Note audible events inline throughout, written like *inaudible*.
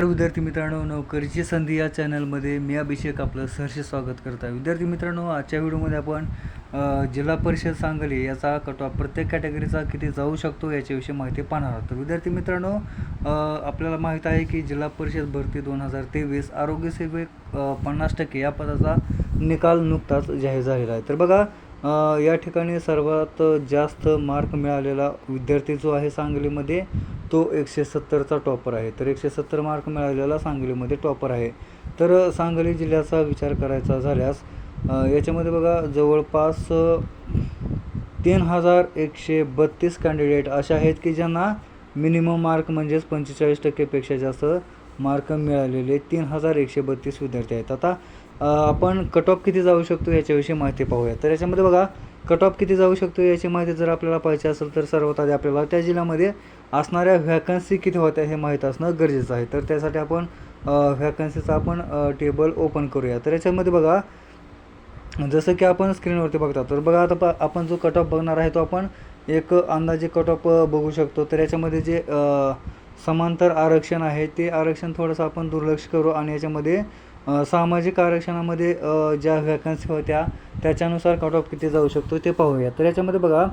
तर विद्यार्थी मित्रांनो नोकरीची संधी या चॅनलमध्ये मी अभिषेक आपलं सहर्ष स्वागत करत आहे. विद्यार्थी मित्रांनो आजच्या व्हिडिओमध्ये आपण जिल्हा परिषद सांगली याचा कट ऑफ प्रत्येक कॅटेगरीचा किती जाऊ शकतो याच्याविषयी माहिती पाहणार आहोत. तर विद्यार्थी मित्रांनो आपल्याला माहीत आहे की जिल्हा परिषद भरती दोन हजार तेवीस आरोग्यसेवेत पन्नास टक्के या पदाचा निकाल नुकताच जाहीर झालेला आहे. तर बघा या ठिकाणी सर्वात जास्त मार्क मिळालेला विद्यार्थी जो आहे सांगलीमध्ये तो एकशे सत्तरचा टॉपर आहे. तर एकशे सत्तर मार्क मिळालेला सांगलीमध्ये टॉपर आहे. तर सांगली जिल्ह्याचा विचार करायचा झाल्यास याच्यामध्ये बघा जवळपास तीन हजार एकशे बत्तीस कॅन्डिडेट असे आहेत की ज्यांना मिनिमम मार्क म्हणजेच पंचेचाळीस टक्केपेक्षा जास्त मार्क मिळालेले तीन हजार एकशे बत्तीस विद्यार्थी आहेत. आता आपण कट ऑफ किती जाऊ शकतो याच्याविषयी माहिती पाहूया. तर याच्यामध्ये बघा कट ऑफ किती जाऊ शकतो याची माहिती जर आपल्याला पाहिजे असेल तर सर्वात आधी आपल्याला त्या जिल्ह्यामध्ये असणाऱ्या व्हॅकन्सी किती होत्या हे माहीत असणं गरजेचं आहे. तर त्यासाठी आपण व्हॅकन्सीचा आपण टेबल ओपन करूया. तर याच्यामध्ये बघा जसं की आपण स्क्रीनवरती बघता तर बघा आता प- आपण जो कट ऑफ बघणार आहे तो आपण एक अंदाजे कट ऑफ बघू शकतो. तर याच्यामध्ये जे समांतर आरक्षण आहे. ते आरक्षण थोडंसं आपण दुर्लक्ष करू आणि याच्यामध्ये सामाजिक आरक्षणामध्ये ज्या व्हॅकन्सी होत्या त्याच्यानुसार कट ऑफ किती जाऊ शकतो ते पाहूया. तर याच्यामध्ये बघा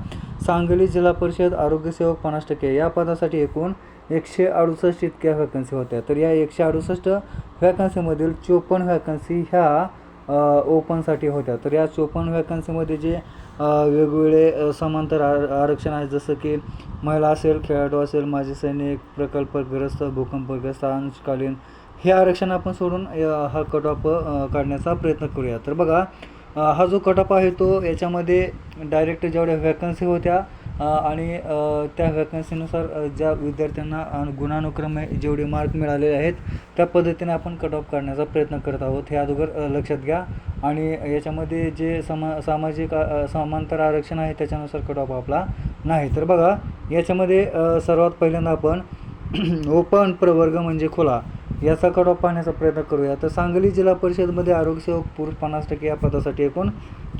सांगली जिल्हा परिषद आरोग्यसेवक पन्नास टक्के. या पदासाठी एकूण एकशे अडुसष्ट इतक्या व्हॅकन्सी होत्या. तर या एकशे अडुसष्ट व्हॅकन्सीमधील चोपन्न व्हॅकन्सी ह्या ओपनसाठी होत्या. तर या चोपन्न व्हॅकन्सीमध्ये जे वेगवेगळे समांतर आर आरक्षण आहे. जसं की महिला असेल खेळाडू असेल माजी सैनिक प्रकल्पग्रस्त भूकंपग्रस्त अंशकालीन हे आरक्षण आपण सोडून हा कट ऑफ काढण्याचा प्रयत्न करूया. तर बघा हा जो कट ऑफ आहे तो याच्यामध्ये डायरेक्ट जेवढ्या व्हॅकन्सी होत्या आणि त्या व्हॅकन्सीनुसार ज्या विद्यार्थ्यांना गुणानुक्रमे जेवढे मार्क मिळालेले आहेत त्या पद्धतीने आपण कट ऑफ काढण्याचा प्रयत्न करत आहोत. हे अगोदर लक्षात घ्या. आणि याच्यामध्ये जे समा सामाजिक समांतर आरक्षण आहे त्याच्यानुसार कट ऑफ आपला नाही. तर बघा याच्यामध्ये सर्वात पहिल्यांदा आपण *clears throat* ओपन प्रवर्ग म्हणजे खुला याचा कट ऑफ पाहण्याचा प्रयत्न करूया. तर सांगली जिल्हा परिषदमध्ये आरोग्यसेवक पुरुष पन्नास टक्के या पदासाठी एकूण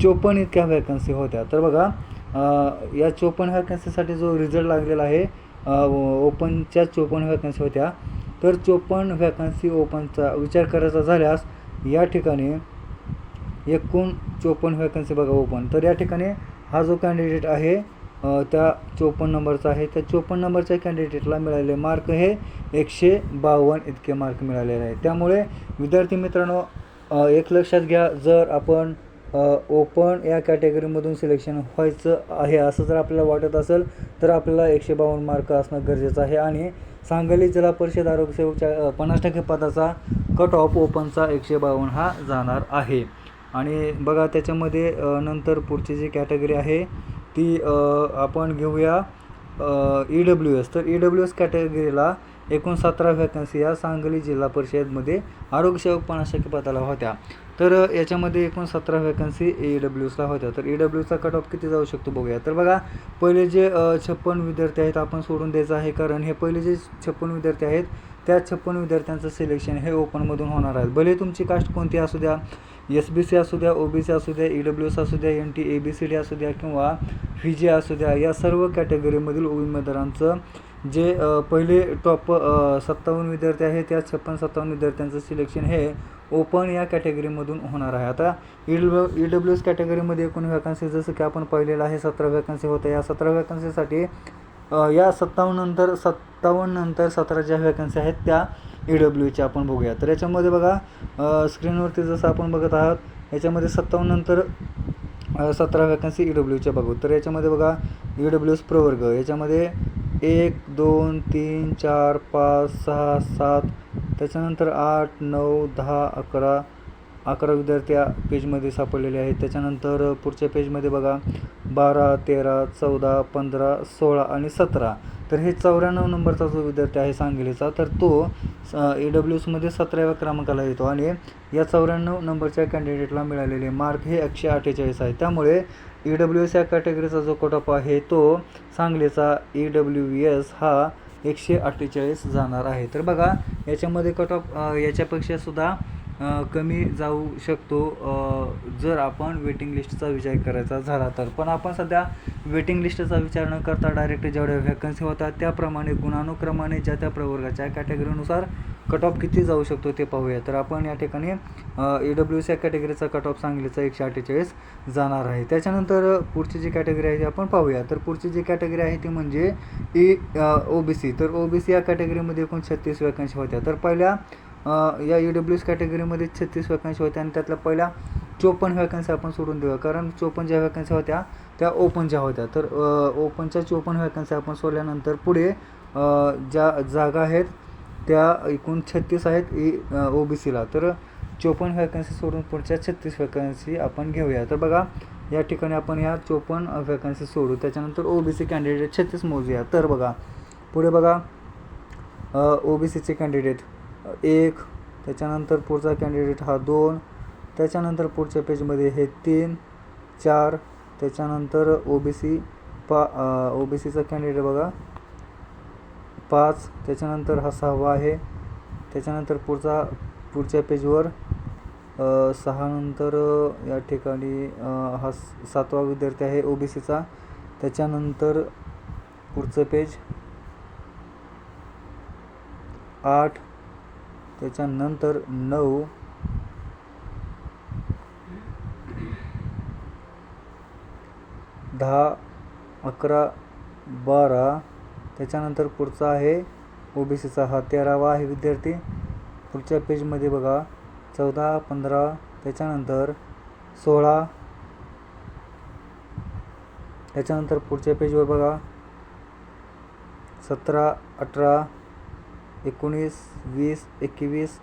चोपन्न इतक्या व्हॅकन्सी होत्या. तर बघा या चोपन्न व्हॅकन्सीसाठी जो रिझल्ट लागलेला आहे ओपनच्या चोपन्न व्हॅकन्सी होत्या. तर चोपन्न व्हॅकन्सी ओपनचा विचार करायचा झाल्यास या ठिकाणी एकूण चोपन्न व्हॅकन्सी बघा ओपन. तर या ठिकाणी हा जो कॅन्डिडेट आहे त्या चोपन्न नंबरचा आहे. त्या चोपन्न नंबरच्या कॅन्डिडेटला मिळालेले मार्क हे एकशे बावन्न इतके मार्क मिळालेले आहे. त्यामुळे विद्यार्थी मित्रांनो एक लक्षात घ्या जर आपण ओपन या कॅटेगरीमधून सिलेक्शन व्हायचं आहे असं जर आपल्याला वाटत असेल तर आपल्याला एकशे बावन्न मार्क असणं गरजेचं आहे. आणि सांगली जिल्हा परिषद आरोग्यसेवकच्या पन्नास टक्के पदाचा कट ऑफ ओपनचा एकशे बावन्न हा जाणार आहे. आणि बघा त्याच्यामध्ये नंतर पुढची जी कॅटेगरी आहे ती आपण घेऊया ई डब्ल्यू एस तर ई डब्ल्यू एस कॅटेगरीला एकूण सतरा व्हॅकन्सी या सांगली जिल्हा परिषदमध्ये आरोग्यसेवक पन्नास टक्के पदाला होत्या. तर याच्यामध्ये एकूण सतरा व्हॅकन्सी ई डब्ल्यूचा होत्या. तर ई डब्ल्यूचा कट ऑफ किती जाऊ शकतो बघूया. तर बघा पहिले जे छप्पन विद्यार्थी आहेत आपण सोडून द्यायचं आहे कारण हे पहिले जे छप्पन विद्यार्थी आहेत त्या छप्पन विद्यार्थ्यांचं सिलेक्शन हे ओपनमधून होणार आहे. भले तुमची कास्ट कोणती असू द्या एस बी सी असू द्या ओ बी सी असू द्या ई डब्ल्यू एस असू द्या N T A B C D असू द्या किंवा व्ही जे असू द्या या सर्व कॅटेगरीमधील उमेदवारांचं जे पहिले टॉप सत्तावन्न विद्यार्थी आहेत त्या छप्पन सत्तावन्न विद्यार्थ्यांचं सिलेक्शन हे ओपन या कॅटेगरीमधून होणार आहे. आता E W E W S कॅटेगरीमध्ये एकूण व्हॅकन्सी जसं की आपण पाहिलेलं आहे सतरा व्हॅकन्सी होत्या. या सतरा व्हॅकन्सीसाठी या सत्तावन्न नंतर सत्तावन्न नंतर सतरा ज्या व्हॅकन्सी आहेत त्या ई डब्ल्यूच्या आपण बघूया. तर याच्यामध्ये बघा स्क्रीनवरती जसं आपण बघत आहात याच्यामध्ये सत्तावन्न नंतर सतरा व्हॅकन्सी ई डब्ल्यूच्या बघू. तर याच्यामध्ये बघा ई डब्ल्यू एस प्रवर्ग. याच्यामध्ये एक दोन तीन चार पाच सहा सात त्याच्यानंतर आठ नऊ दहा अकरा अकरा विद्यार्थी या पेजमध्ये सापडलेले आहेत. त्याच्यानंतर पुढच्या पेजमध्ये बघा बारा तेरा चौदा पंधरा सोळा आणि सतरा. तर हे चौऱ्याण्णव नंबरचा जो विद्यार्थी आहे सांगलीचा तर तो ए डब्ल्यू एसमध्ये सतराव्या क्रमांकाला येतो आणि या चौऱ्याण्णव नंबरच्या कॅन्डिडेटला मिळालेले मार्क हे एकशे अठ्ठेचाळीस आहे. त्यामुळे ई डब्ल्यू एस या कॅटेगरीचा जो कटअप आहे तो सांगलीचा ई डब्ल्यू एस हा एकशे अठ्ठेचाळीस जाणार आहे. तर बघा याच्यामध्ये कट याच्यापेक्षा सुद्धा कमी जाऊ शकतो जर आपण वेटिंग लिस्टचा विचार करायचा झाला तर. पण आपण सध्या वेटिंग लिस्टचा विचार न करता डायरेक्ट जेवढ्या व्हॅकन्सी होतात त्याप्रमाणे गुणानुक्रमाने ज्या त्या प्रवर्गाच्या कॅटेगरीनुसार कट ऑफ किती जाऊ शकतो ते पाहूया. तर आपण या ठिकाणी ई डब्ल्यू सी कॅटेगरीचा कट ऑफ सांगलीचा एकशे अठ्ठेचाळीस जाणार आहे. त्याच्यानंतर पुढची जी कॅटेगरी आहे ती आपण पाहूया. तर पुढची जी कॅटेगरी आहे ती म्हणजे ई ओ बी सी तर ओ बी सी या कॅटेगरीमध्ये एकूण छत्तीस वॅकन्सी होत्या. तर पहिल्या या ई डब्ल्यू एस कॅटेगरीमध्ये छत्तीस वॅकन्सी होत्या आणि त्यातल्या पहिल्या चोपन्न वॅकन्सी आपण सोडून देऊया. कारण चोपन्न ज्या वॅकन्सी होत्या त्या ओपनच्या होत्या. तर ओपनच्या चोपन्न वॅकन्सी आपण सोडल्यानंतर पुढे ज्या जागा आहेत त्या एकूण छत्तीस आहेत ए ओ बी सीला तर चोपन्न वॅकन्सी सोडून पुढच्या छत्तीस वॅकन्सी आपण घेऊया. तर बघा या ठिकाणी आपण ह्या चोपन्न वॅकन्सी सोडू. त्याच्यानंतर ओ बी सी कॅन्डिडेट छत्तीस मोजूया. तर बघा पुढे बघा ओ बी सीचे कॅन्डिडेट एक त्याच्यानंतर पुढचा कॅन्डिडेट हा दोन त्याच्यानंतर पुढच्या पेजमध्ये हे तीन चार त्याच्यानंतर ओ बी सी पा ओ बी सीचा कॅन्डिडेट बघा पाच त्याच्यानंतर हा सहावा आहे. त्याच्यानंतर पुढचा पुढच्या पेजवर सहानंतर सहा नंतर या ठिकाणी हा स- सातवा विद्यार्थी आहे ओ बी सीचा त्याच्यानंतर पुढचं पेज आठ त्याच्यानंतर नऊ दहा अकरा बारा त्याच्यानंतर पुढचा आहे ओ बी सीचा हा तेरावा आहे विद्यार्थी. पुढच्या पेजमध्ये बघा चौदा पंधरा त्याच्यानंतर सोळा. त्याच्यानंतर पुढच्या पेजवर बघा सतरा अठरा एकोणीस वीस एकवीस.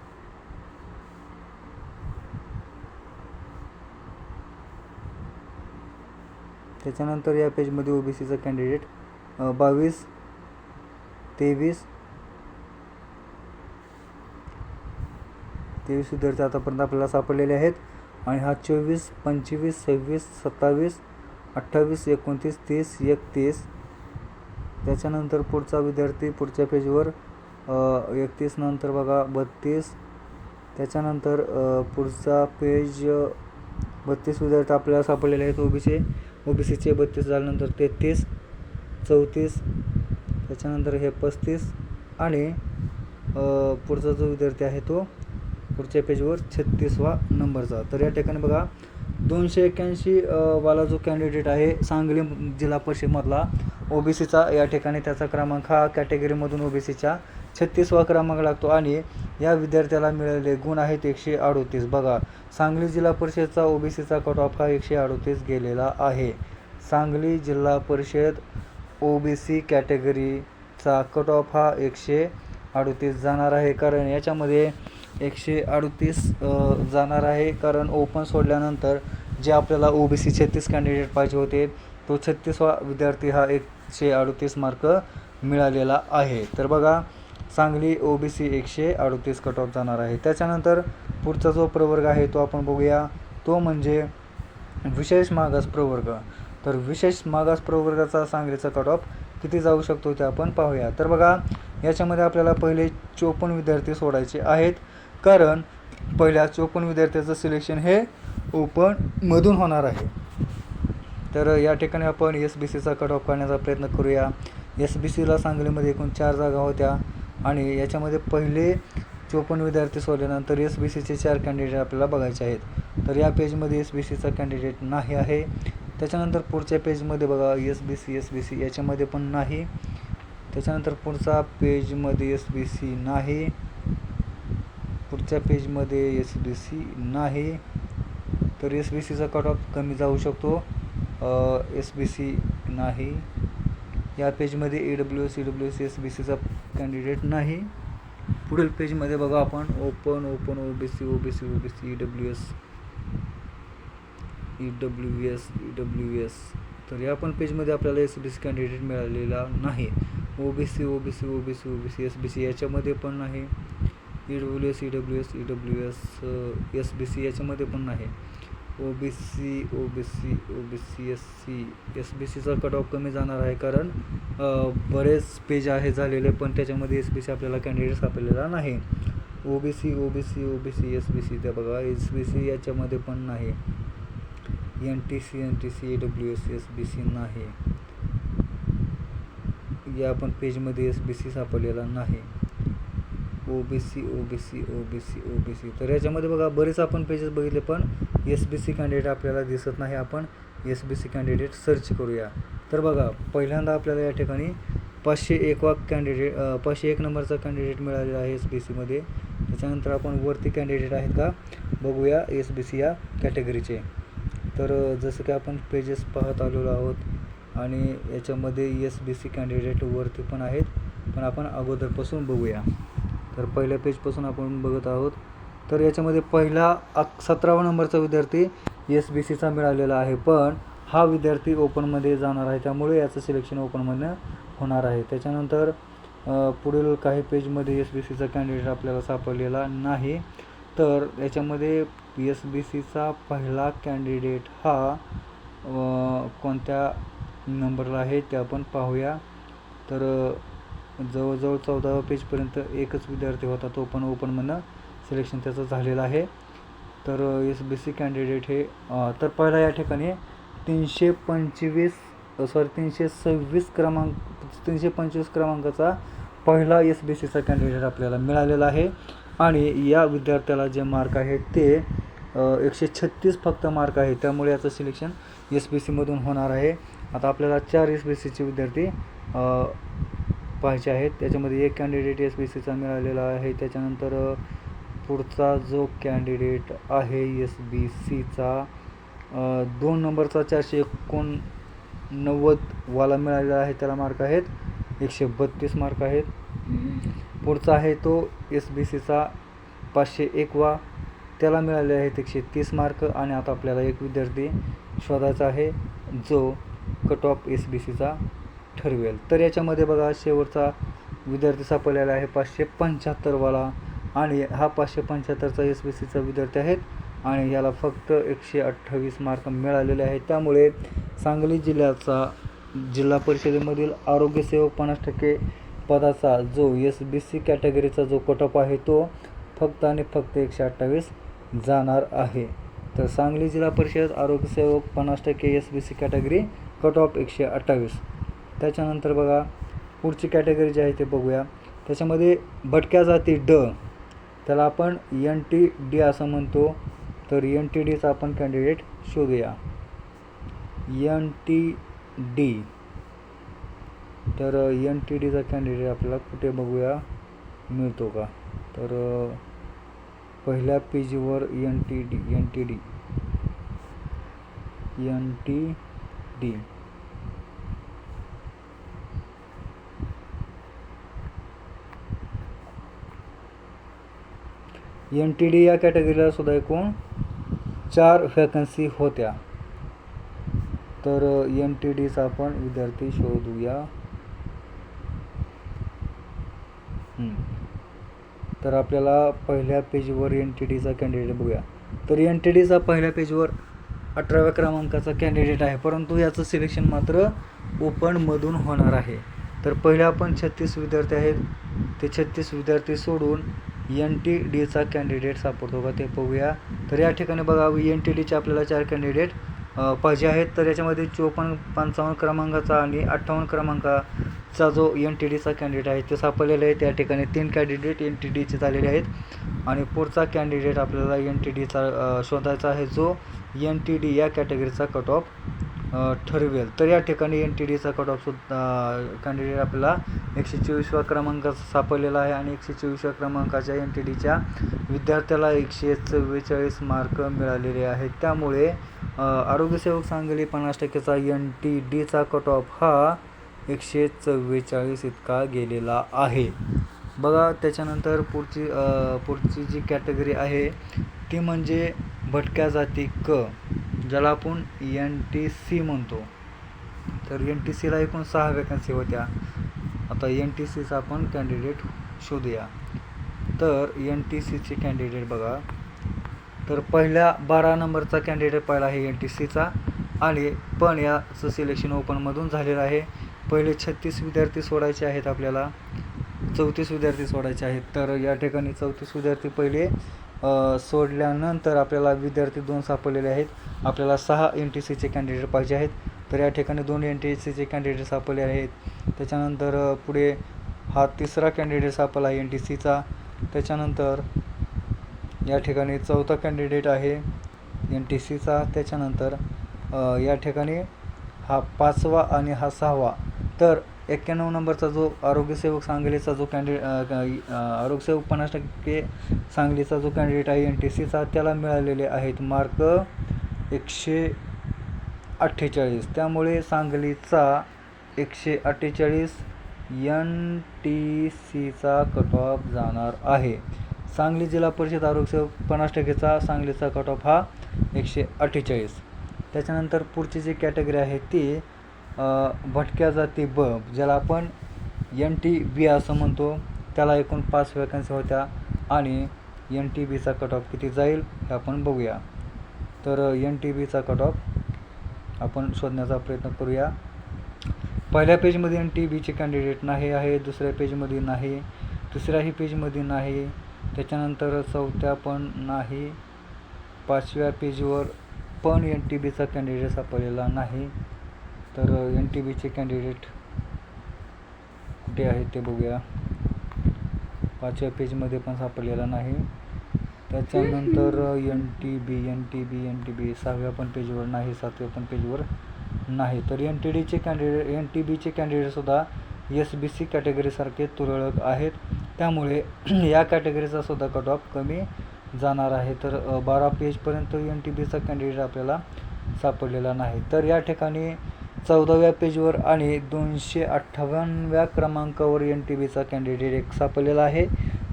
त्याच्यानंतर या पेजमध्ये ओ बी सीचा कॅन्डिडेट बावीस. तेवीस. तेवीस विद्यार्थी आतापर्यंत आपल्याला सापडलेले आहेत. आणि हा चोवीस पंचवीस सव्वीस सत्तावीस अठ्ठावीस एकोणतीस तीस एकतीस. त्याच्यानंतर पुढचा विद्यार्थी पुढच्या पेजवर एकतीस नंतर बघा बत्तीस. त्याच्यानंतर पुढचा पेज बत्तीस विद्यार्थी आपल्याला सापडलेले आहेत. ओबीसी ओबीसीचे बत्तीस झाल्यानंतर तेहतीस चौतीस त्याच्यानंतर हे पस्तीस आणि पुढचा जो विद्यार्थी आहे तो पुढच्या पेजवर छत्तीसवा नंबरचा. तर या ठिकाणी बघा दोनशे एक्क्याऐंशी वाला जो कॅन्डिडेट आहे सांगली जिल्हा परिषदमधला ओ बी सीचा या ठिकाणी त्याचा क्रमांक हा कॅटेगरीमधून ओ बी सीच्या छत्तीसवा क्रमांक लागतो आणि या विद्यार्थ्याला मिळालेले गुण आहेत एकशे अडोतीस. बघा सांगली जिल्हा परिषदचा ओ बी सीचा कट ऑफ हा एकशे अडोतीस गेलेला आहे. सांगली जिल्हा परिषद ओ बी सी कॅटेगरीचा कट ऑफ हा एकशे अडतीस जाणार आहे. कारण याच्यामध्ये एकशे अडतीस जाणार आहे. कारण ओपन सोडल्यानंतर जे आपल्याला ओ बी सी छत्तीस कॅन्डिडेट पाहिजे होते तो छत्तीसवा विद्यार्थी हा एकशे अडतीस मार्क मिळालेला आहे. तर बघा सांगली ओ बी सी एकशे अडतीस कट ऑफ जाणार आहे. त्याच्यानंतर पुढचा जो प्रवर्ग आहे तो आपण बघूया. तो म्हणजे विशेष मागास प्रवर्ग. तर विशेष मागास प्रवर्गाचा सांगलीचा कट ऑफ किती जाऊ शकतो ते आपण पाहूया. तर बघा याच्यामध्ये आपल्याला पहिले चोपन्न विद्यार्थी सोडायचे आहेत. कारण पहिल्या चोपन्न विद्यार्थ्याचं सिलेक्शन हे ओपनमधून होणार आहे. तर या ठिकाणी आपण एस बी सीचा कट ऑफ करण्याचा प्रयत्न करूया. एस बी सीला सांगलीमध्ये एकूण चार जागा होत्या. आणि याच्यामध्ये पहिले चोपन्न विद्यार्थी सोडल्यानंतर एस बी सीचे चार कॅन्डिडेट आपल्याला बघायचे आहेत. तर या पेजमध्ये एस बी सीचा कॅन्डिडेट नाही आहे. त्याच्यानंतर पुढच्या पेजमध्ये बघा S B C S B C याच्यामध्ये पण नाही. त्याच्यानंतर पुढचा पेजमध्ये एस बी सी नाही. पुढच्या पेजमध्ये एस बी सी नाही. तर एस बी सीचा कट ऑफ कमी जाऊ शकतो. एस बी सी नाही. या पेजमध्ये A W S E W S S B सीचा कॅन्डिडेट नाही. पुढील पेजमध्ये बघा आपण open open O B C O B C O B C E W S E W S E W S तर या पण पेजमध्ये आपल्याला एस बी सी कॅन्डिडेट मिळालेला नाही O B C O B C O B C O B C S B C याच्यामध्ये पण नाही E W S E W S E W S S B C याच्यामध्ये पण नाही O B C O B C O B C S C S B सीचा cut of कमी जाणार आहे कारण बरेच पेज आहे झालेले पण त्याच्यामध्ये एस बी सी आपल्याला कॅन्डिडेट सापडलेला नाही O B C O B C O B C S B C त्या बघा एस बी सी याच्यामध्ये पण नाही N T C N T C A W S S B C नाही. या पण पेजमध्ये एस बी सी सापडलेला नाही. O B C O B C O B C O B C तर याच्यामध्ये बघा बरेच आपण पेजेस बघितले पण एस बी सी कॅन्डिडेट आपल्याला दिसत नाही. आपण S B C candidate search करूया. तर बघा पहिल्यांदा आपल्याला या ठिकाणी पाचशे एकवा कॅन्डिडेट पाचशे एक नंबरचा कॅन्डिडेट मिळालेला आहे एस बी सीमध्ये त्याच्यानंतर आपण वरती कॅन्डिडेट आहेत का? बघूया एस बी सी या कॅटेगरीचे तर जसं की आपण पेजेस पाहत आलेलो आहोत आणि याच्यामध्ये एस बी सी कॅन्डिडेट वरती पण आहेत पण आपण अगोदरपासून बघूया. तर पहिल्या पेजपासून आपण बघत आहोत. तर याच्यामध्ये पहिला अक सतरावा नंबरचा विद्यार्थी एस बी सीचा मिळालेला आहे पण हा विद्यार्थी ओपनमध्ये जाणार आहे त्यामुळे याचं सिलेक्शन ओपनमधनं होणार आहे. त्याच्यानंतर पुढील काही पेजमध्ये एस बी सीचा कॅन्डिडेट आपल्याला सापडलेला नाही. तर याच्यामध्ये एस बी सीचा पहिला कॅन्डिडेट हा कोणत्या नंबरला आहे ते आपण पाहूया. तर जवळजवळ चौदाव्या पेजपर्यंत एकच विद्यार्थी होता तो पण ओपनमधनं सिलेक्शन त्याचं झालेलं आहे. तर एस बी सी कॅन्डिडेट हे तर पहिला या ठिकाणी तीनशे पंचवीस सॉरी तीनशे सव्वीस क्रमांक तीनशे पंचवीस क्रमांकाचा पहिला एस बी सीचा कॅन्डिडेट आपल्याला मिळालेला आहे. आणि या विद्यार्थ्याला जे मार्क आहेत ते एकशे छत्तीस फक्त मार्क आहे. त्यामुळे याचं सिलेक्शन एस बी सीमधून होणार आहे. आता आपल्याला चार एस बी सीचे विद्यार्थी पाहायचे आहेत. त्याच्यामध्ये एक कॅन्डिडेट एस बी सीचा मिळालेला आहे. त्याच्यानंतर पुढचा जो कॅन्डिडेट आहे एस बी सीचा दोन नंबरचा चारशे एकोणनव्वद वाला मिळालेला आहे. त्याला मार्क आहेत. एकशे बत्तीस मार्क आहेत. पुढचा आहे तो एस बी सीचा पाचशे एक वा त्याला मिळाले आहेत एकशे तीस मार्क आणि आता आपल्याला एक विद्यार्थी शोधायचा आहे जो कट ऑफ एस बी सीचा ठरवेल. तर याच्यामध्ये बघा शेवटचा विद्यार्थी सापडलेला आहे पाचशे पंच्याहत्तरवाला आणि हा पाचशे पंच्याहत्तरचा एस बी सीचा विद्यार्थी आहेत आणि याला फक्त एकशे अठ्ठावीस मार्क मिळालेले आहेत. त्यामुळे सांगली जिल्ह्याचा जिल्हा परिषदेमधील आरोग्यसेवक पन्नास टक्के पदाचा जो एस बी सी कॅटेगरीचा जो कटअप आहे तो फक्त आणि फक्त एकशे अठ्ठावीस जाणार आहे. तर सांगली जिल्हा परिषद आरोग्यसेवक पन्नास टक्के S B C category cut off एकशे अठ्ठावीस. त्याच्यानंतर बघा पुढची कॅटेगरी जी आहे ते बघूया. त्याच्यामध्ये भटक्या जाती ड त्याला आपण एन टी डी असं म्हणतो. तर एन टी डीचा आपण कॅन्डिडेट शोधूया. एन टी डी तर एन टी डीचा कॅन्डिडेट आपल्याला कुठे बघूया? मिळतो का? तर पहिल्या पेजवर N T D N T D N T D N T D या कॅटेगरीला सुद्धा एकूण चार व्हॅकन्सी होत्या. तर एन टी डीचा आपण विद्यार्थी शोधूया. हम्म. तर आपल्याला पहिल्या पेजवर एन टी डीचा कॅन्डिडेट बघूया. तर एन टी डीचा पहिल्या पेजवर अठराव्या क्रमांकाचा कॅन्डिडेट आहे. परंतु याचं सिलेक्शन मात्र ओपनमधून होणार आहे. तर पहिल्या आपण छत्तीस विद्यार्थी आहेत. ते छत्तीस विद्यार्थी सोडून एन टी डीचा कॅन्डिडेट सापडतो का ते पाहूया तर या ठिकाणी बघा एन टी डीचे आपल्याला चार कॅन्डिडेट पाहिजे आहेत. तर याच्यामध्ये चोपन्न पंचावन्न क्रमांकाचा आणि अठ्ठावन्न चा जो एन टी डीचा कॅन्डिडेट आहे ते सापडलेला आहे त्या ठिकाणी तीन कॅन्डिडेट एन टी डीचे झालेले आहेत. आणि पुढचा कॅन्डिडेट आपल्याला एन टी डीचा शोधायचा आहे जो एन टी डी या कॅटेगरीचा कट ऑफ ठरवेल. तर या ठिकाणी एन टी डीचा कट ऑफ सुद्धा कॅन्डिडेट आपल्याला एकशे चोवीसव्या क्रमांकाचा सापडलेला आहे. आणि एकशे चोवीसव्या क्रमांकाच्या एन टी डीच्या विद्यार्थ्याला एकशे चव्वेचाळीस मार्क मिळालेले आहेत. त्यामुळे आरोग्यसेवक सांगली पन्नास टक्केचा एन टी डीचा कट ऑफ हा एकशे चव्वेचाळीस इतका गेलेला आहे. बघा त्याच्यानंतर पुढची पुढची जी कॅटेगरी आहे ती म्हणजे भटक्या जाती क ज्याला आपण एन टी सी म्हणतो. तर एन टी सीला एकूण सहा वॅकन्सी होत्या. आता एन टी सीचा आपण कॅन्डिडेट शोधूया. तर एन टी सीचे कॅन्डिडेट बघा. तर पहिल्या बारा नंबरचा कॅन्डिडेट पहिला आहे एन टी सीचा आणि पण याचं सिलेक्शन ओपनमधून झालेलं आहे. पहिले छत्तीस विद्यार्थी सोडायचे आहेत आपल्याला. चौतीस विद्यार्थी सोडायचे आहेत. तर या ठिकाणी चौतीस विद्यार्थी पहिले सोडल्यानंतर आपल्याला विद्यार्थी दोन सापडलेले आहेत. आपल्याला सहा एन टी सीचे कॅन्डिडेट पाहिजे आहेत. तर या ठिकाणी दोन एन टी सीचे कॅन्डिडेट सापडले आहेत. त्याच्यानंतर पुढे हा तिसरा कॅन्डिडेट सापडला एन टी सीचा त्याच्यानंतर या ठिकाणी चौथा कॅन्डिडेट आहे एन टी सीचा त्याच्यानंतर या ठिकाणी हा पाचवा आणि हा सहावा तर एक्क्याण्णव नंबरचा जो आरोग्यसेवक सांगलीचा जो कॅन्डिडेट आरोग्यसेवक पन्नास टक्के सांगलीचा जो कॅन्डिडेट आहे एन टी सीचा त्याला मिळालेले आहेत मार्क एकशे अठ्ठेचाळीस. त्यामुळे सांगलीचा एकशे अठ्ठेचाळीस एन टी सीचा कट ऑफ जाणार आहे. सांगली जिल्हा परिषद आरोग्यसेवक पन्नास टक्केचा सांगलीचा कट ऑफ हा एकशे अठ्ठेचाळीस. त्याच्यानंतर पुढची जी कॅटेगरी आहे ती भटक्या जाती ब ज्याला आपण एन टी बी असं म्हणतो त्याला एकूण पाच वॅकन्सी होत्या आणि एन टी बीचा कट ऑफ किती जाईल हे आपण बघूया. तर एन टी बीचा कट ऑफ आपण शोधण्याचा प्रयत्न करूया. पहिल्या पेजमध्ये एन टी बीचे कॅन्डिडेट नाही आहे दुसऱ्या पेजमध्ये नाही तिसऱ्याही पेजमध्ये नाही त्याच्यानंतर चौथ्या पण नाही पाचव्या पेजवर पण एन टी बीचा कॅन्डिडेट सापडलेला नाही. तर एन टी बीचे कॅन्डिडेट कुठे आहेत ते बघूया. पाचव्या पेजमध्ये पण सापडलेला नाही. त्याच्यानंतर N T B N T B N T B सहाव्या पण पेजवर नाही सातव्या पण पेजवर नाही. तर एन टी डीचे कॅन्डिडेट एन टी बीचे कॅन्डिडेटसुद्धा एस बी सी कॅटेगरीसारखे तुरळक आहेत. त्यामुळे *clears throat* या कॅटेगरीचा सुद्धा कट ऑफ कमी जाणार आहे. तर बारा पेजपर्यंत एन टी बीचा कॅन्डिडेट आपल्याला सापडलेला नाही. तर या ठिकाणी चौदाव्या पेजवर आणि दोनशे अठ्ठावन्नव्या क्रमांकावर एन टी बीचा कॅन्डिडेट एक सापडलेला आहे.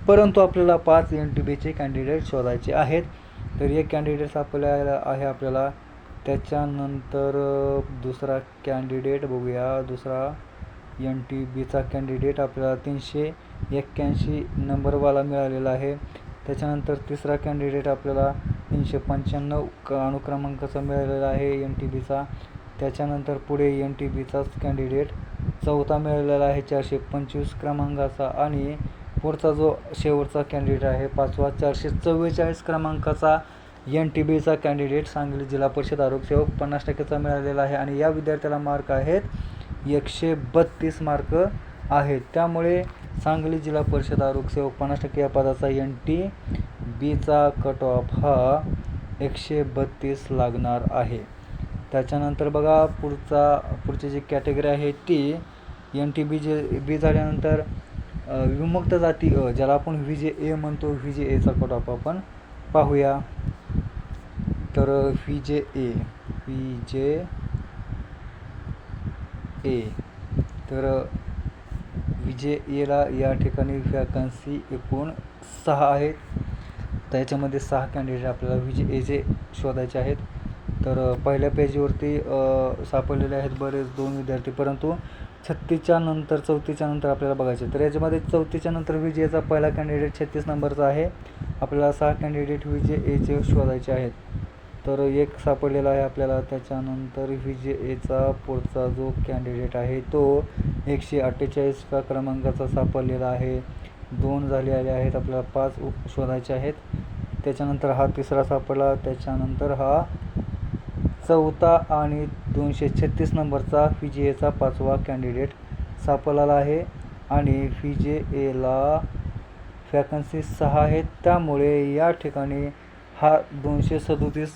परंतु आपल्याला पाच एन टी बीचे कॅन्डिडेट शोधायचे आहेत. तर एक कॅन्डिडेट सापडलेला आहे आपल्याला. त्याच्यानंतर दुसरा कॅन्डिडेट बघूया. दुसरा एन टी बीचा कॅन्डिडेट आपल्याला तीनशे एक्क्याऐंशी नंबरवाला मिळालेला आहे. त्याच्यानंतर तिसरा कॅन्डिडेट आपल्याला तीनशे पंच्याण्णव क अनुक्रमांकाचा मिळालेला आहे एन टी बीचा त्याच्यानंतर पुढे एन टी बीचाच कॅन्डिडेट चौथा मिळालेला आहे चारशे पंचवीस क्रमांकाचा आणि पुढचा जो शेवटचा कॅन्डिडेट आहे पाचवा चारशे चव्वेचाळीस क्रमांकाचा एन टी बीचा कॅन्डिडेट सांगली जिल्हा परिषद आरोग्यसेवक पन्नास टक्केचा मिळालेला आहे आणि या विद्यार्थ्याला मार्क आहेत एकशे बत्तीस मार्क आहेत. त्यामुळे सांगली जिल्हा परिषद आरोग्यसेवक पन्नास टक्के या पदाचा एन टी बीचा कट ऑफ हा एकशे बत्तीस लागणार आहे. त्याच्यानंतर बघा पुढचा पुढची जी कॅटेगरी आहे ती एन टी बी जे बी झाल्यानंतर विमुक्त जाती अ ज्याला आपण व्ही जे ए म्हणतो व्ही जे एचा कट ऑफ आपण पाहूया. तर V J A V J ए. तर विजय एला या ठिकाणी वॅकन्सी एकूण सहा आहेत. त्याच्यामध्ये सहा कॅन्डिडेट आपल्याला विजय एचे शोधायचे आहेत. तर पहिल्या पेजवरती सापडलेले आहेत बरेच दोन विद्यार्थी. परंतु छत्तीसच्या नंतर चौथीच्या नंतर आपल्याला बघायचे तर याच्यामध्ये चौथीच्या नंतर विजयचा पहिला कॅन्डिडेट छत्तीस नंबरचा आहे. आपल्याला सहा कॅन्डिडेट विजय एचे शोधायचे आहेत. तर एक सापडलेला आहे आपल्याला. त्याच्यानंतर विजे एचा पुढचा जो कॅन्डिडेट आहे तो एकशे अठ्ठेचाळीसव्या क्रमांकाचा सापडलेला आहे. दोन झालेले आहेत. आपल्याला पाच शोधायचे आहेत. त्याच्यानंतर हा तिसरा सापडला. त्याच्यानंतर हा चौथा आणि दोनशे छत्तीस नंबरचा फी जी एचा पाचवा कॅन्डिडेट सापडलेला आहे. आणि फी जे एला वॅकन्सी सहा आहेत त्यामुळे या ठिकाणी हा दोनशे सदोतीस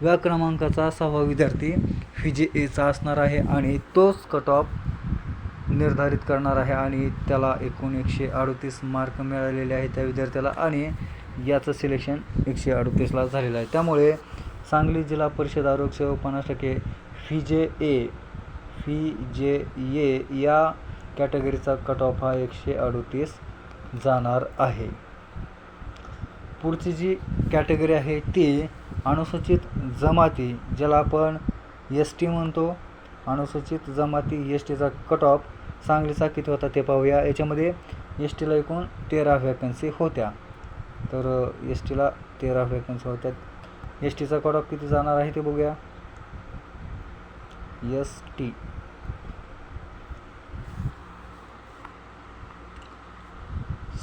व्या क्रमांकाचा सहावा विद्यार्थी फी जे एचा असणार आहे आणि तोच कट ऑफ निर्धारित करणार आहे. आणि त्याला एकूण एकशे अडतीस मार्क मिळालेले आहे त्या विद्यार्थ्याला. आणि याचं सिलेक्शन एकशे अडतीसला झालेलं आहे. त्यामुळे सांगली जिल्हा परिषद आरोग्यसेवक पन्नास टक्के फी जे ए फी जे ए या कॅटेगरीचा कट ऑफ हा एकशे अडतीस जाणार आहे. पुढची जी कॅटेगरी आहे ती अनुसूचित जमाती ज्याला आपण एस टी म्हणतो. अनुसूचित जमाती एस टीचा कट ऑफ सांगलीचा किती होता ते पाहूया. याच्यामध्ये एस टीला एकूण तेरा व्हॅकन्सी होत्या. तर एस टीला तेरा व्हॅकन्सी होत्या. एस टीचा कट ऑफ किती जाणार आहे ते बघूया. एस टी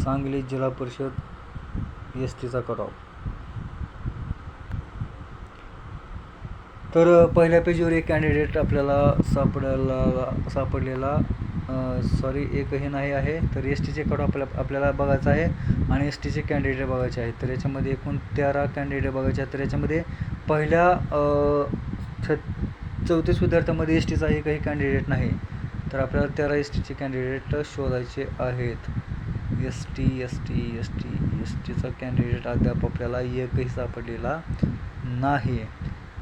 सांगली जिल्हा परिषद एस टीचा कट ऑफ तर पहिल्या पेजवर एक कॅन्डिडेट आपल्याला सापडायला सापडलेला सॉरी एक हे नाही आहे. तर एस टीचे कट आपल्या आपल्याला बघायचं आहे आणि एस टीचे कॅन्डिडेट बघायचे आहेत. तर याच्यामध्ये एकूण तेरा कॅन्डिडेट बघायचे आहेत. तर याच्यामध्ये पहिल्या छ चौतीस विद्यार्थ्यामध्ये एस टीचा एकही कॅन्डिडेट नाही. तर आपल्याला तेरा एस टीचे कॅन्डिडेट शोधायचे आहेत. S T S T S T S टीचा कॅन्डिडेट अद्याप आपल्याला एकही सापडलेला नाही.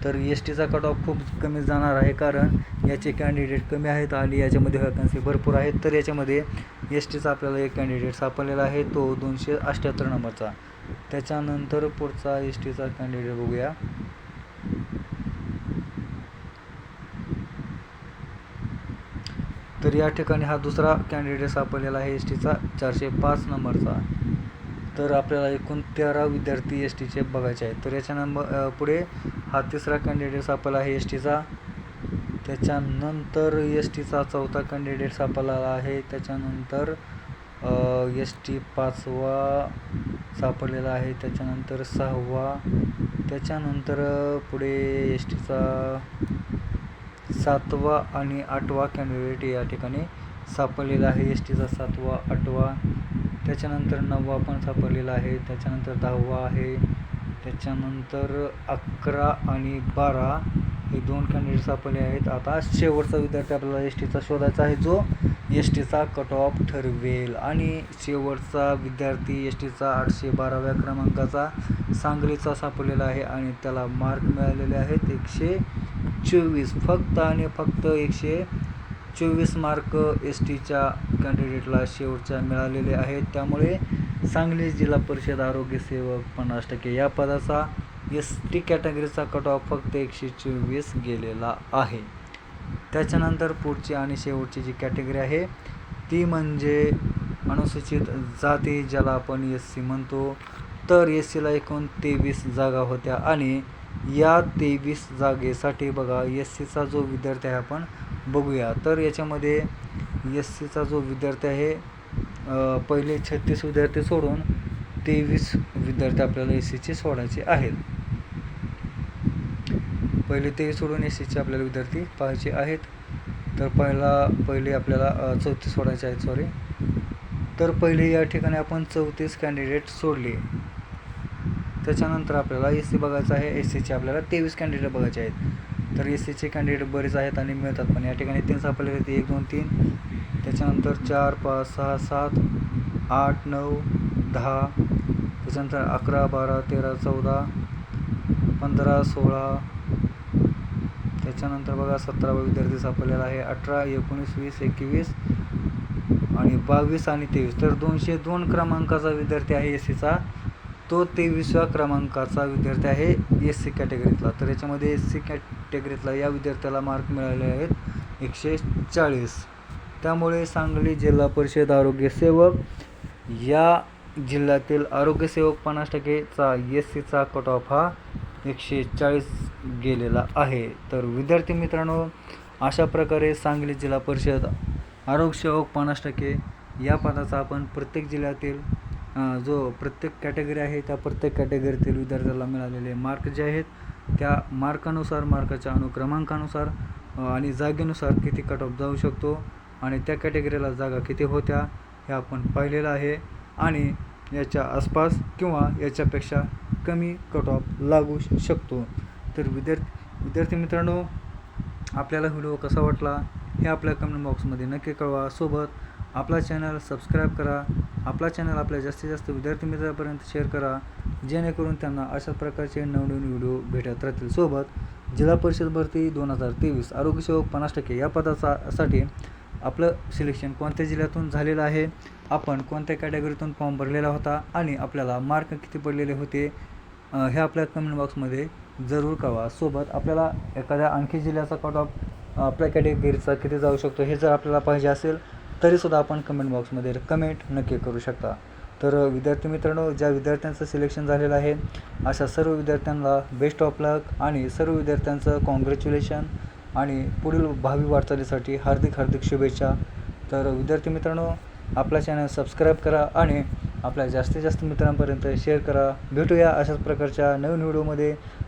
तर एस टीचा कट ऑफ खूप कमी जाणार आहे कारण याचे कॅन्डिडेट कमी आहेत आणि याच्यामध्ये वॅकन्सी भरपूर आहेत. तर याच्यामध्ये एस टीचा आपल्याला एक कॅन्डिडेट सापडलेला आहे तो दोनशे अठ्ठ्याहत्तर नंबरचा. त्याच्यानंतर पुढचा एस टीचा कॅन्डिडेट बघूया. तर या ठिकाणी हा दुसरा कॅन्डिडेट सापडलेला आहे एस टीचा चारशे पाच नंबरचा. तर आपल्याला एकूण तेरा विद्यार्थी एस टीचे बघायचे आहेत. तर याच्या नंबर पुढे हा तिसरा कॅन्डिडेट सापडला आहे एस टीचा त्याच्यानंतर एस टीचा चौथा कॅन्डिडेट सापडलेला आहे. त्याच्यानंतर एस टी पाचवा सापडलेला आहे. त्याच्यानंतर सहावा. त्याच्यानंतर पुढे एस टीचा सातवा आणि आठवा कॅन्डिडेट या ठिकाणी सापडलेला आहे. एस टीचा सातवा आठवा. त्याच्यानंतर नववा पण सापडलेला आहे. त्याच्यानंतर दहावा आहे. त्याच्यानंतर अकरा आणि बारा. हे दोन कॅन्डिडेट्स सापडले आहेत. आता शेवटचा विद्यार्थी आपल्याला एस टीचा शोधायचा आहे जो एस टीचा कट ऑफ ठरवेल. आणि शेवटचा विद्यार्थी एस टीचा आठशे बाराव्या क्रमांकाचा सांगलीचा सापडलेला आहे आणि त्याला मार्क मिळालेले आहेत एकशे चोवीस. फक्त आणि फक्त एकशे चोवीस मार्क एस टीच्या कॅन्डिडेटला शेवटच्या मिळालेले आहेत. त्यामुळे सांगली जिल्हा परिषद आरोग्य सेवक पन्नास टक्के. या पदाचा एस टी कॅटेगरीचा कट ऑफ फक्त एकशे चोवीस गेलेला आहे. त्याच्यानंतर पुढची आणि शेवटची जी कॅटेगरी आहे ती म्हणजे अनुसूचित जाती ज्याला आपण एस सी म्हणतो. तर एस सीला एकूण तेवीस जागा होत्या आणि या तेवीस जागेसाठी बघा एस सीचा जो विद्यार्थी आहे आपण बघूया. तर याच्यामध्ये एस सीचा जो विद्यार्थी आहे पहिले छत्तीस विद्यार्थी सोडून तेवीस विद्यार्थी आपल्याला एस सीचे सोडायचे आहेत. पहिले तेवीस सोडून एस सीचे आपल्याला विद्यार्थी पाहायचे आहेत. तर पहिला पहिले आपल्याला चौतीस सोडायचे आहेत सॉरी तर पहिले या ठिकाणी आपण चौतीस कॅन्डिडेट सोडले. त्याच्यानंतर आपल्याला एस सी बघायचं आहे. एस सीचे आपल्याला तेवीस कॅन्डिडेट बघायचे आहेत. तर एस सीचे कॅन्डिडेट बरेच आहेत आणि मिळतात. पण या ठिकाणी तीन सापडले ते एक दोन तीन. त्याच्यानंतर चार पाच सहा सात आठ नऊ दहा. त्याच्यानंतर अकरा बारा तेरा चौदा पंधरा सोळा त्याच्यानंतर बघा सतरावा विद्यार्थी सापडलेला आहे. अठरा एकोणीस वीस एकवीस आणि बावीस आणि तेवीस. तर दोनशे दोन क्रमांकाचा विद्यार्थी आहे एस सीचा. तो तेवीसव्या क्रमांकाचा विद्यार्थी आहे एस सी कॅटेगरीतला. तर याच्यामध्ये एस सी कॅटेगरीतला या विद्यार्थ्याला मार्क मिळाले आहेत एकशे चाळीस. त्यामुळे सांगली जिल्हा परिषद आरोग्य सेवक या जिल्ह्यातील आरोग्यसेवक पन्नास टक्केचा एस सीचा कट ऑफ हा एकशे चाळीस गेलेला आहे. तर विद्यार्थी मित्रांनो अशा प्रकारे सांगली जिल्हा परिषद आरोग्यसेवक पन्नास टक्के या पदाचा आपण प्रत्येक जिल्ह्यातील जो प्रत्येक कॅटेगरी आहे त्या प्रत्येक कॅटेगरीतील विद्यार्थ्याला मिळालेले मार्क जे आहेत त्या मार्कानुसार मार्काच्या अनुक्रमांकानुसार आणि जागेनुसार किती कट ऑफ जाऊ शकतो आणि त्या कॅटेगरीला जागा किती होत्या हे आपण पाहिलेलं आहे. आणि याच्या आसपास किंवा याच्यापेक्षा कमी कट ऑफ लागू शकतो. तर विद्यार्थी विद्यार्थी मित्रांनो आपल्याला व्हिडिओ कसा वाटला हे आपल्या कमेंट बॉक्समध्ये नक्की कळवा. सोबत आपला चॅनल सबस्क्राईब करा. आपला चॅनल आपल्या जास्तीत जास्त विद्यार्थी मित्रांपर्यंत शेअर करा. जेणेकरून त्यांना अशा प्रकारचे नवनवीन व्हिडिओ भेटत राहतील. सोबत जिल्हा परिषद भरती दोन हजार तेवीस आरोग्यसेवक पन्नास टक्के या पदाचा साठी आपलं सिलेक्शन कोणत्या जिल्ह्यातून झालेलं आहे? आपण कोणत्या कॅटेगरीतून फॉर्म भरलेला होता? आणि आपल्याला मार्क किती पडलेले होते? हे आपल्या कमेंट बॉक्समध्ये जरूर कळवा. सोबत आपल्याला एखाद्या आणखी जिल्ह्याचा कट ऑफ आपल्या कॅटेगरीचा किती जाऊ शकतो हे जर आपल्याला पाहिजे असेल तरीसुद्धा आपण कमेंट बॉक्समध्ये कमेंट नक्की करू शकता. तर विद्यार्थी मित्रांनो ज्या विद्यार्थ्यांचं सिलेक्शन झालेलं आहे अशा सर्व विद्यार्थ्यांना बेस्ट ऑफ लक आणि सर्व विद्यार्थ्यांचं कॉन्ग्रॅच्युलेशन आणि पुढील भावी वाटचालीसाठी हार्दिक हार्दिक शुभेच्छा. तर विद्यार्थी मित्रांनो आपला चॅनल सबस्क्राईब करा आणि आपल्या जास्तीत जास्त मित्रांपर्यंत शेअर करा. भेटूया अशाच प्रकारच्या नवीन व्हिडिओमध्ये